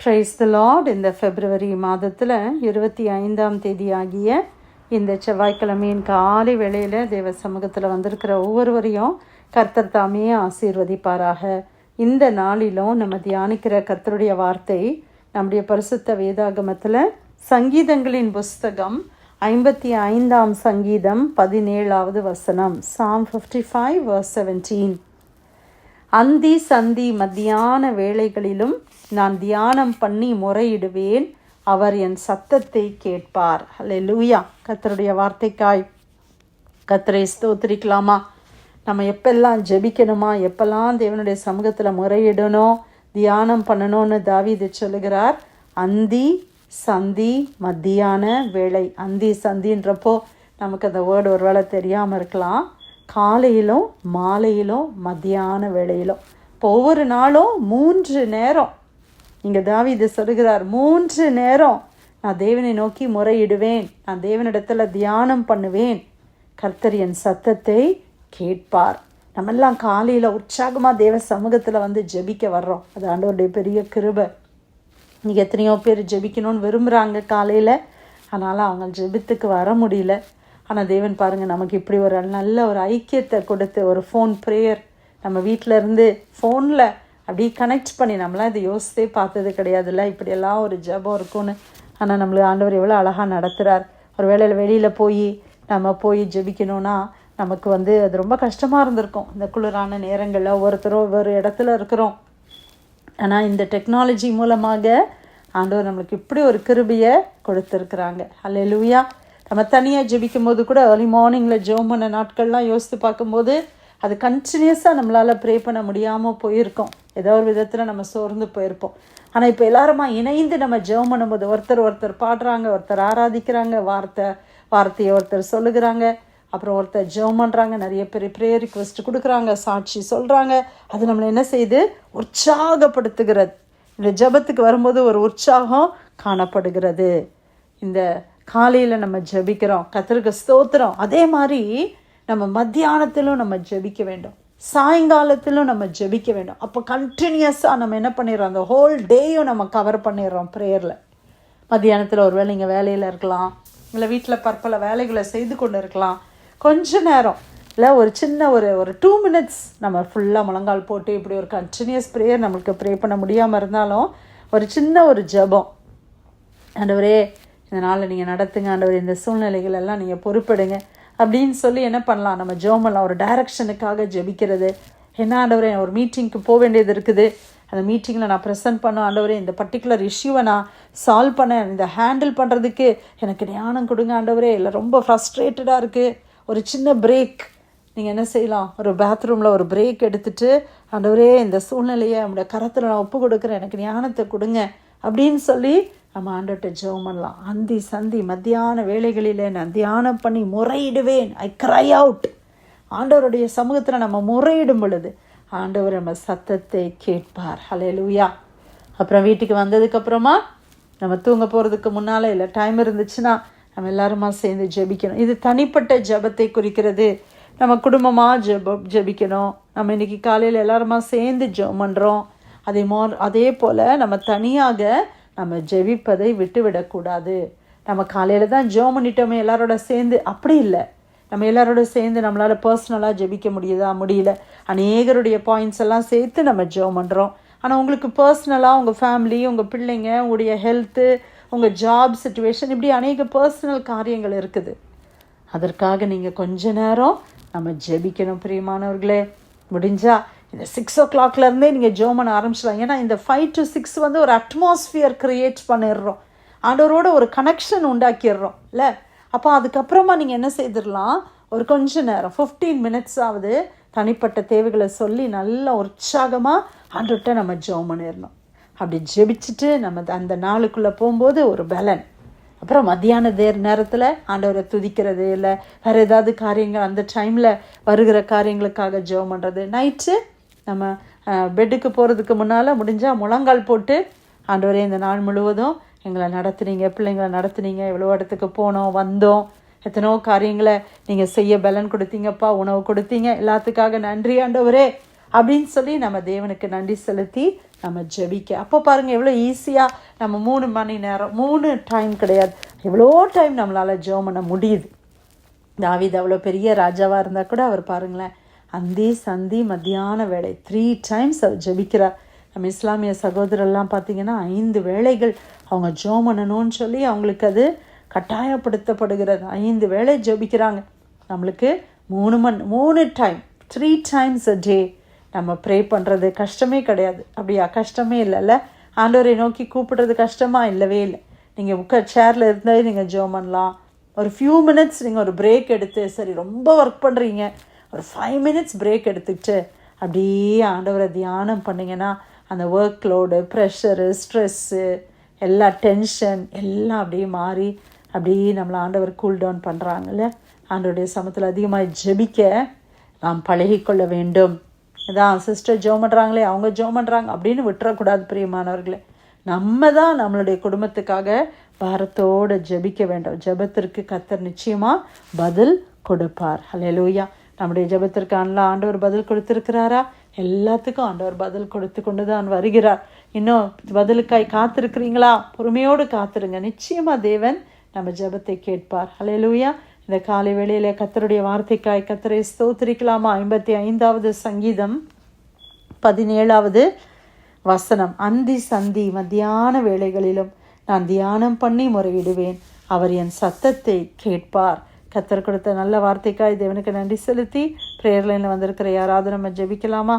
Price த Lord இந்த பிப்ரவரி மாதத்தில் இருபத்தி ஐந்தாம் தேதி ஆகிய இந்த செவ்வாய்க்கிழமையின் காலை வேளையில் தேவ சமூகத்தில் வந்திருக்கிற ஒவ்வொருவரையும் கர்த்தர் தாமே ஆசீர்வதிப்பாராக. இந்த நாளிலும் நம்ம தியானிக்கிற கர்த்தருடைய வார்த்தை நம்முடைய பரிசுத்த வேதாகமத்தில் சங்கீதங்களின் புஸ்தகம் ஐம்பத்தி ஐந்தாம் சங்கீதம் பதினேழாவது வசனம் psalm fifty five verse seventeen அந்தி சந்தி மத்தியான வேளைகளிலும் நான் தியானம் பண்ணி முறையிடுவேன். அவர் என் சத்தத்தை கேட்பார். அல்ல லூயா கத்தருடைய வார்த்தைக்காய். கத்தரை ஸ்தோத்திரிக்கலாமா? நம்ம எப்பெல்லாம் ஜெபிக்கணுமா? எப்பெல்லாம் தேவனுடைய சமூகத்தில் முறையிடணும்? தியானம் பண்ணணும்னு தாவிது சொல்லுகிறார். அந்தி சந்தி மத்தியான வேலை அந்தி சந்தின்றப்போ நமக்கு அந்த வேர்டு ஒரு வேளை தெரியாமல் இருக்கலாம். காலையிலும் மாலையிலும் மத்தியான வேளையிலும். இப்போ ஒவ்வொரு நாளும் மூன்று நேரம். இங்கே தாவீது சொல்கிறார் மூன்று நேரம் நான் தேவனை நோக்கி முறையிடுவேன் நான் தேவனிடத்தில் தியானம் பண்ணுவேன். கர்த்தர் என் சத்தத்தை கேட்பார். நம்மெல்லாம் காலையில் உற்சாகமாக தேவ சமூகத்தில் வந்து ஜெபிக்க வர்றோம். அது ஆண்டவருடைய பெரிய கிருபை. நீங்கள் எத்தனையோ பேர் ஜெபிக்கணும்னு விரும்புகிறாங்க காலையில். அதனால் அவங்க ஜெபித்துக்கு வர முடியல. ஆனால் தேவன் பாருங்கள் நமக்கு இப்படி ஒரு நல்ல ஒரு ஐக்கியத்தை கொடுத்து ஒரு ஃபோன் ப்ரேயர் நம்ம வீட்டில் இருந்து ஃபோனில் அப்படியே கனெக்ட் பண்ணி நம்மளாம் இதை யோசித்தே பார்த்தது கிடையாதுல்ல? இப்படியெல்லாம் ஒரு ஜபம் இருக்கும்னு. ஆனால் நம்மளுக்கு ஆண்டவர் எவ்வளோ அழகாக நடத்துகிறார் ஒரு வேளையில் வெளியில் போய் நம்ம போய் ஜெபிக்கணும்னா நமக்கு வந்து அது ரொம்ப கஷ்டமாக இருந்திருக்கும். இந்த குளிரான நேரங்களில் ஒவ்வொருத்தரும் ஒவ்வொரு இடத்துல இருக்கிறோம். ஆனால் இந்த டெக்னாலஜி மூலமாக ஆண்டவர் நம்மளுக்கு இப்படி ஒரு கிருபியை கொடுத்துருக்குறாங்க. அல்ல நம்ம தனியாக ஜெபிக்கும் போது கூட ஏர்லி மார்னிங்கில் ஜெபம் பண்ண நாட்கள்லாம் யோசித்து பார்க்கும்போது அது கண்டினியூஸாக நம்மளால் ப்ரே பண்ண முடியாமல் போயிருக்கோம். ஏதோ ஒரு விதத்தில் நம்ம சோர்ந்து போயிருப்போம். ஆனால் இப்போ எல்லாருமா இணைந்து நம்ம ஜெபம் பண்ணும்போது ஒருத்தர் ஒருத்தர் பாடுறாங்க ஒருத்தர் ஆராதிக்கிறாங்க வார்த்தை வார்த்தையை ஒருத்தர் சொல்லுகிறாங்க அப்புறம் ஒருத்தர் ஜெபம் பண்ணுறாங்க நிறைய பேர் ப்ரேயர் ரிக்வெஸ்ட் கொடுக்குறாங்க சாட்சி சொல்கிறாங்க அது நம்மளை என்ன செய்யுது? உற்சாகப்படுத்துகிறது. இந்த ஜெபத்துக்கு வரும்போது ஒரு உற்சாகம் காணப்படுகிறது. இந்த காலையில் நம்ம ஜெபிக்கிறோம் கத்திரிக்க ஸ்தோத்திரம். அதே மாதிரி நம்ம மத்தியானத்திலும் நம்ம ஜெபிக்க வேண்டும். சாயங்காலத்திலும் நம்ம ஜெபிக்க வேண்டும். அப்போ கண்டினியூஸாக நம்ம என்ன பண்ணிடுறோம்? அந்த ஹோல் டேயும் நம்ம கவர் பண்ணிடுறோம் ப்ரேயரில் மத்தியானத்தில் ஒரு வேளை நீங்கள் வேலையில் இருக்கலாம். இல்லை வீட்டில் பற்பல வேலைகளை செய்து கொண்டு இருக்கலாம் கொஞ்ச நேரம். இல்லை ஒரு சின்ன ஒரு ஒரு டூ மினிட்ஸ் நம்ம ஃபுல்லாக முழங்கால் போட்டு இப்படி ஒரு கண்டினியூஸ் ப்ரேயர் நம்மளுக்கு ப்ரே பண்ண முடியாமல் இருந்தாலும் ஒரு சின்ன ஒரு ஜெபம். ஆண்டவரே இந்த நாளில் நீங்கள் நடத்துங்க ஆண்டவர் இந்த சூழ்நிலைகள் எல்லாம் நீங்கள் பொறுப்பெடுங்க அப்படின்னு சொல்லி என்ன பண்ணலாம்? நம்ம ஜோமெல்லாம் ஒரு டைரக்ஷனுக்காக ஜெபிக்கிறது. என்ன ஆண்டவரே ஒரு மீட்டிங்க்கு போக வேண்டியது இருக்குது. அந்த மீட்டிங்கில் நான் ப்ரெசென்ட் பண்ண ஆண்டவரே இந்த பர்டிகுலர் இஷ்யூவை நான் சால்வ் பண்ண இந்த ஹேண்டில் பண்ணுறதுக்கு எனக்கு ஞானம் கொடுங்க ஆண்டவரே. இல்லை ரொம்ப ஃப்ரஸ்ட்ரேட்டடாக இருக்குது ஒரு சின்ன பிரேக் நீங்கள் என்ன செய்யலாம்? ஒரு பாத்ரூமில் ஒரு பிரேக் எடுத்துகிட்டு ஆண்டவரே இந்த சூழ்நிலையை நம்முடைய கரத்தில் நான் ஒப்பு கொடுக்குறேன் எனக்கு ஞானத்தை கொடுங்க அப்படின்னு சொல்லி நம்ம ஆண்டவர்கிட்ட ஜெபம் பண்ணலாம். அந்தி சந்தி மத்தியான வேலைகளிலே நான் தியானம் பண்ணி முறையிடுவேன். ஐ க்ரை அவுட் ஆண்டவருடைய சமூகத்தில் நம்ம முறையிடும் பொழுது ஆண்டவர் நம்ம சத்தத்தை கேட்பார். ஹலே லூயா அப்புறம் வீட்டுக்கு வந்ததுக்கப்புறமா நம்ம தூங்க போகிறதுக்கு முன்னால் இல்லை டைம் இருந்துச்சுன்னா நம்ம எல்லாருமா சேர்ந்து ஜெபிக்கணும். இது தனிப்பட்ட ஜெபத்தை குறிக்கிறது. நம்ம குடும்பமாக ஜெப ஜெபிக்கணும். நம்ம இன்றைக்கி காலையில் எல்லாருமா சேர்ந்து ஜெபம் பண்ணுறோம் அதே மோ அதே போல் நம்ம தனியாக நம்ம ஜெபிப்பதை விட்டுவிடக்கூடாது. நம்ம காலையில் தான் ஜெபம் பண்ணிட்டோமே எல்லாரோட சேர்ந்து. அப்படி இல்லை. நம்ம எல்லாரோட சேர்ந்து நம்மளால் பர்சனலாக ஜெபிக்க முடியுதா? முடியல. அநேகருடைய பாயிண்ட்ஸ் எல்லாம் சேர்த்து நம்ம ஜெபம் பண்ணுறோம் ஆனால் உங்களுக்கு பர்சனலாக உங்கள் ஃபேமிலி உங்கள் பிள்ளைங்க உங்களுடைய ஹெல்த்து உங்கள் ஜாப் சுச்சுவேஷன் இப்படி அநேக பர்சனல் காரியங்கள் இருக்குது. அதற்காக நீங்கள் கொஞ்ச நேரம் நம்ம ஜெபிக்கணும் பிரியமானவர்களே. முடிஞ்சால் இந்த சிக்ஸ் ஓ கிளாக்லேருந்தே நீங்கள் ஜோம் பண்ண ஆரம்பிச்சிடலாம் ஏன்னா இந்த ஃபைவ் டு சிக்ஸ் வந்து ஒரு அட்மாஸ்ஃபியர் க்ரியேட் பண்ணிடுறோம். ஆண்டவரோட ஒரு கனெக்ஷன் உண்டாக்கிடுறோம். இல்லை? அப்போ அதுக்கப்புறமா நீங்கள் என்ன செய்திடலாம்? ஒரு கொஞ்ச நேரம் ஃபிஃப்டீன் மினிட்ஸ் ஆகுது தனிப்பட்ட தேவைகளை சொல்லி நல்ல உற்சாகமாக ஆண்டுகிட்ட நம்ம ஜோம் பண்ணிடணும். அப்படி ஜெபிச்சுட்டு நம்ம அந்த நாளுக்குள்ளே போகும்போது ஒரு பலன். அப்புறம் மத்தியான தேர் நேரத்தில் ஆண்டவரை துதிக்கிறது இல்லை வேறு ஏதாவது காரியங்கள் அந்த டைமில் வருகிற காரியங்களுக்காக ஜெபம் பண்ணுறது நைட்டு நம்ம பெட்டுக்கு போகிறதுக்கு முன்னால் முடிஞ்சால் முழங்கால் போட்டு ஆண்டவரே இந்த நாள் முழுவதும் எங்களை நடத்துனீங்க பிள்ளைங்களை நடத்துனீங்க எவ்வளோ இடத்துக்கு போனோம் வந்தோம். எத்தனோ காரியங்களை நீங்கள் செய்ய பலன் கொடுத்தீங்கப்பா உணவு கொடுத்தீங்க. எல்லாத்துக்காக நன்றி ஆண்டவரே அப்படின்னு சொல்லி நம்ம தேவனுக்கு நன்றி செலுத்தி நம்ம ஜெபிக்க. அப்போ பாருங்கள் எவ்வளோ ஈஸியாக நம்ம மூணு மணி நேரம் மூணு டைம் கிடையாது. எவ்வளோ டைம் நம்மளால் ஜெபம் பண்ண முடியுது. தாவீது அவ்வளோ பெரிய ராஜாவாக இருந்தால் கூட அவர் பாருங்களேன் அந்தி சந்தி மத்தியான வேலை த்ரீ டைம்ஸ் அவர் ஜபிக்கிறார். நம்ம இஸ்லாமிய சகோதரெல்லாம் பார்த்தீங்கன்னா ஐந்து வேளைகள் அவங்க ஜோம் பண்ணணும்னு சொல்லி அவங்களுக்கு அது கட்டாயப்படுத்தப்படுகிறது. ஐந்து வேளை ஜெபிக்கிறாங்க. நம்மளுக்கு மூணு மண் மூணு time three times a day நம்ம ப்ரே பண்ணுறது கஷ்டமே கிடையாது. அப்படியா? கஷ்டமே இல்லைல்ல? ஆண்டோரை நோக்கி கூப்பிடுறது கஷ்டமாக இல்லவே இல்லை. நீங்கள் உட்கார் சேரில் இருந்தாலே நீங்கள் ஜோம் பண்ணலாம் ஒரு ஃபியூ மினிட்ஸ் நீங்கள் ஒரு பிரேக் எடுத்து சரி ரொம்ப ஒர்க் பண்ணுறீங்க ஒரு ஃபைவ் மினிட்ஸ் பிரேக் எடுத்துக்கிட்டு அப்படியே ஆண்டவரை தியானம் பண்ணிங்கன்னா அந்த ஒர்க் லோடு ப்ரெஷரு ஸ்ட்ரெஸ்ஸு எல்லா டென்ஷன் எல்லாம் அப்படியே மாறி அப்படியே நம்மளை ஆண்டவர் கூல் டவுன் பண்ணுறாங்கல்ல ஆண்டவருடைய சமத்தில் அதிகமாக ஜெபிக்க நாம் பழகிக்கொள்ள வேண்டும். இதான் சிஸ்டர் ஜோ பண்ணுறாங்களே அவங்க ஜோ பண்ணுறாங்க அப்படின்னு விட்டுறக்கூடாது பிரியமானவர்களே. நம்ம தான் நம்மளுடைய குடும்பத்துக்காக பாரத்தோடு ஜெபிக்க வேண்டும். ஜெபத்திற்கு கத்தர் நிச்சயமாக பதில் கொடுப்பார். ஹalleluya நம்முடைய ஜெபத்திற்கு ஆண்டவர் பதில் கொடுத்திருக்கிறாரா? எல்லாத்துக்கும் ஆண்டவர் பதில் கொடுத்து கொண்டு தான் வருகிறார். இன்னும் பதிலுக்காய் காத்திருக்கிறீங்களா? பொறுமையோடு காத்திருங்க. நிச்சயமாக தேவன் நம்ம ஜெபத்தை கேட்பார். ஹalleluya. இந்த காலை வேளையில் கத்தருடைய வார்த்தைக்காய் கத்தரை ஸ்தோத்திரிக்கலாமா? ஐம்பத்தி ஐந்தாவது சங்கீதம் பதினேழாவது வசனம். அந்தி சந்தி மத்தியான வேளைகளிலும் நான் தியானம் பண்ணி முறையிடுவேன். அவர் என் சத்தத்தை கேட்பார். கத்தர் கொடுத்த நல்ல வார்த்தைக்காய் தேவனுக்கு நன்றி செலுத்தி ப்ரேயர் லைனில் வந்திருக்கிற யாராவது நம்ம ஜெபிக்கலாமா?